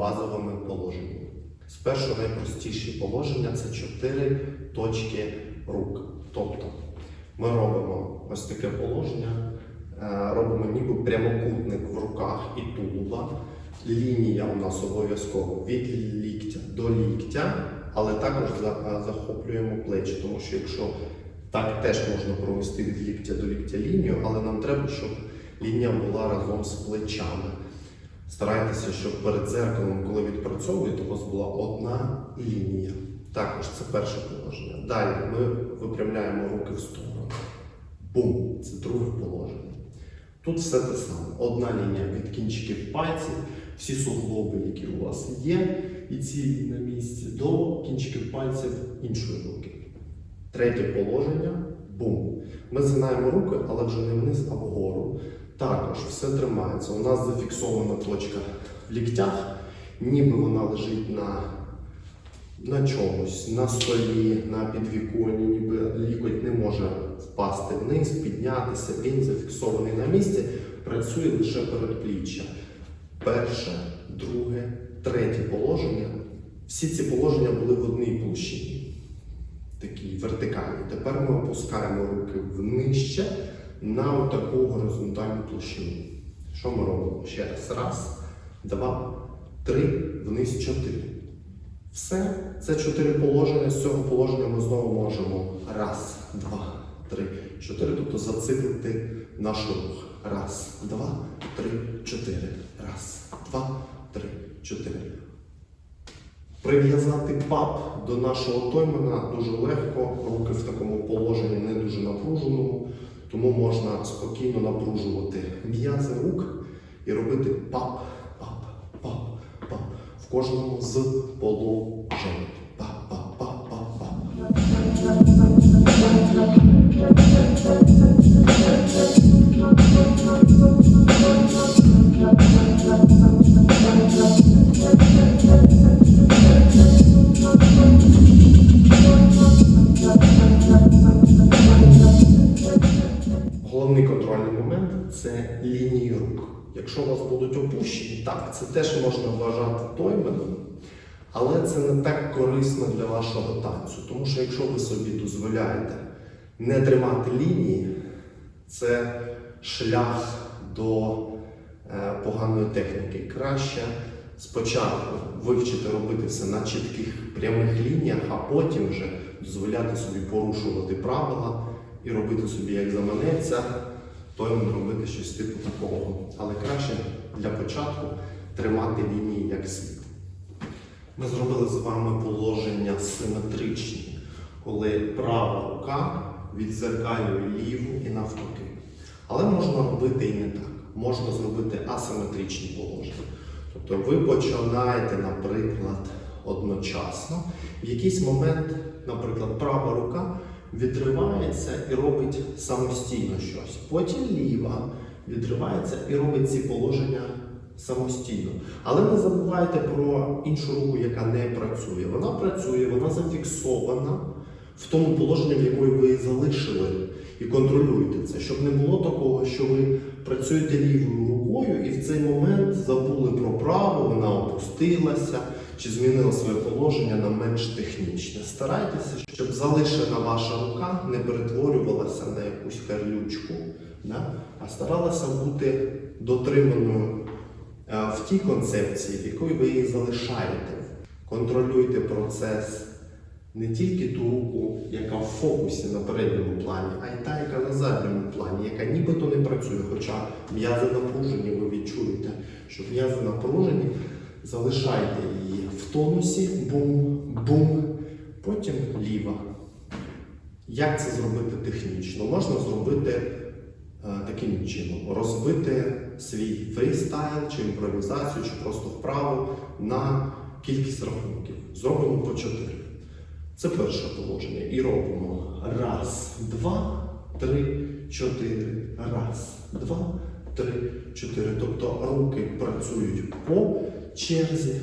базовими положеннями. Спершу найпростіші положення це чотири точки рук. Тобто ми робимо ось таке положення, е, робимо ніби прямокутник в руках і тулуба. Лінія у нас обов'язково від ліктя до ліктя, але також е, захоплюємо плечі, тому що якщо так теж можна провести від ліктя до ліктя лінію, але нам треба, щоб лінія була разом з плечами. Старайтеся, щоб перед дзеркалом, коли відпрацьовуєте, у вас була одна лінія. Також це перше положення. Далі ми випрямляємо руки в сторону. Бум! Це друге положення. Тут все те саме. Одна лінія від кінчиків пальців, всі суглоби, які у вас є, і цілі на місці, до кінчиків пальців іншої руки. Третє положення бум. Ми згинаємо руки, але вже не вниз, а вгору. Також все тримається. У нас зафіксована точка в ліктях, ніби вона лежить на, на чомусь, на столі, на підвіконні, ніби лікоть не може впасти вниз, піднятися. Він зафіксований на місці, працює лише передпліччя. Перше, друге, третє положення. Всі ці положення були в одній площині, такій вертикальній. Тепер ми опускаємо руки внижче на таку горизонтальну площину. Що ми робимо? Ще раз. Раз, два, три, вниз, чотири. Все. Це чотири положення. З цього положення ми знову можемо раз, два, три, чотири. Тобто зациклити наш рух. Раз, два, три, чотири. Раз, два, три, чотири. Прив'язати пап до нашого тоймена дуже легко, руки в такому положенні не дуже напруженому, тому можна спокійно напружувати м'язи рук і робити пап, пап, пап, пап в кожному з положень. Пап, пап, пап, пап, пап. Так, це теж можна вважати тойменом, але це не так корисно для вашого танцю. Тому що якщо ви собі дозволяєте не тримати лінії, це шлях до е, поганої техніки. Краще спочатку вивчити робити все на чітких прямих лініях, а потім вже дозволяти собі порушувати правила і робити собі, як заманеться, то робити щось типу такого. Але краще для початку тримати лінії як слід. Ми зробили з вами положення симетричні, коли права рука відзеркалює ліву і навпаки. Але можна робити і не так. Можна зробити асиметричні положення. Тобто ви починаєте, наприклад, одночасно. В якийсь момент, наприклад, права рука відривається і робить самостійно щось. Потім ліва відривається і робить ці положення самостійно. Але не забувайте про іншу руку, яка не працює. Вона працює, вона зафіксована в тому положенні, в якої ви залишили, і контролюєте це, щоб не було такого, що ви працюєте лівою рукою і в цей момент забули про праву, вона опустилася чи змінила своє положення на менш технічне. Старайтеся, щоб залишена ваша рука не перетворювалася на якусь карлючку, да? а старалася бути дотриманою е, в тій концепції, в якої ви її залишаєте. Контролюйте процес не тільки ту руку, яка в фокусі на передньому плані, а й та, яка на задньому плані, яка нібито не працює, хоча м'язи напружені, ви відчуєте, що м'язи напружені, залишайте її в тонусі, бум, бум, потім ліва. Як це зробити технічно? Можна зробити е, таким чином: розбити свій фрістайл чи імпровізацію, чи просто вправу на кількість рахунків. Зробимо по чотири. Це перше положення. І робимо раз, два, три, чотири. Раз, два, три, чотири. Тобто руки працюють по черзі.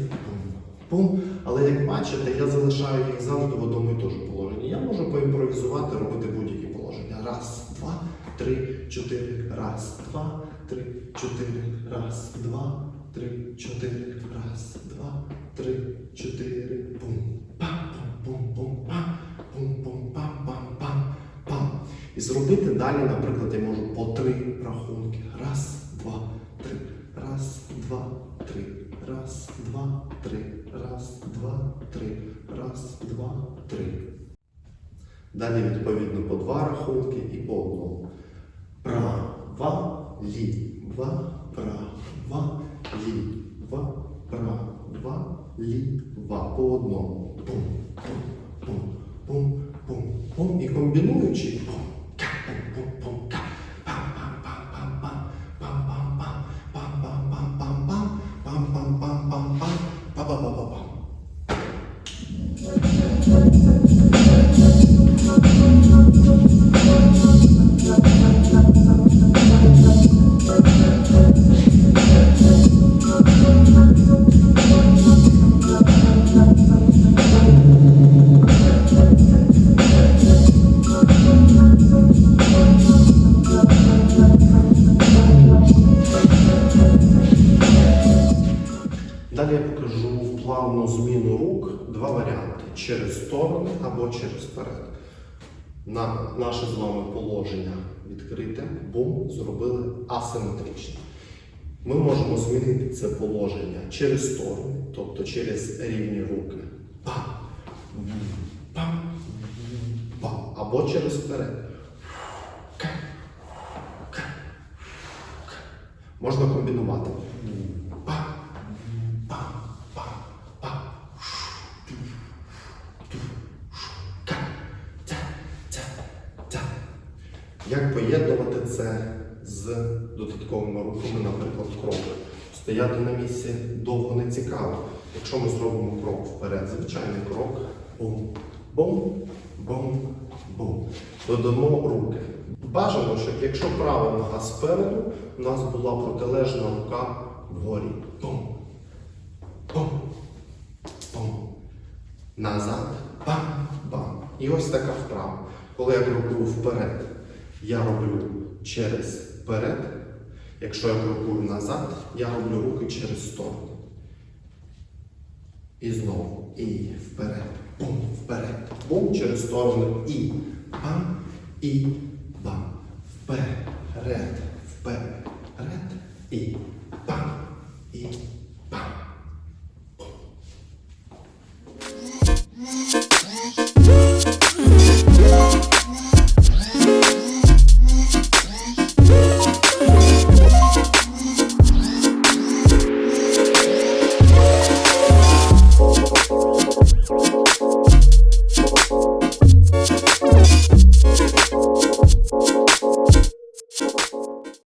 Пум. Але як бачите, я залишаю їх завжди в одному і тому положенні. Я можу поімпровізувати, робити будь-які положення. Раз, два, три, чотири, раз, два, три, чотири, раз, два, три, чотири, раз, два, три, чотири, пум. Пам, пум, пум, пам, пум, пум, пам, пам, пам, пам. І зробити далі, наприклад, я можу по три рахунки. Раз, два. Раз, два, три. Раз, два, три. Раз, два, три. Далі, відповідно, по два рахунки і по одному. Права, ліва, права, ліва, права, ліва. По одному. Пум, пум, пум, пум, пум, пум. І комбінуючи. 빰빰빰 빠바바바. Два варіанти: через сторони або через перед. На наше з вами положення відкрите, бум, зробили асиметрично. Ми можемо змінити це положення через сторони, тобто через рівні руки. Або через перед. Ка, ка, ка. Можна комбінувати. Пам, пам, пам, пам. Ка, ця, ця, ця. Як поєднувати це з додатковими рухами, наприклад, крок? Стояти на місці довго не цікаво. Якщо ми зробимо крок вперед, звичайний крок, бум, бум, бум, бум. Додамо руки. Бажано, щоб якщо права нога спереду, у нас була протилежна рука вгорі. Бум, бум, бум. Назад, бам, бам. І ось така вправа. Коли я крокую вперед, я роблю через перед. Якщо я крокую назад, я роблю руки через сторону. І знову. І вперед. Бум, вперед. Бум через сторону. І бам, і бам. Вперед, вперед, і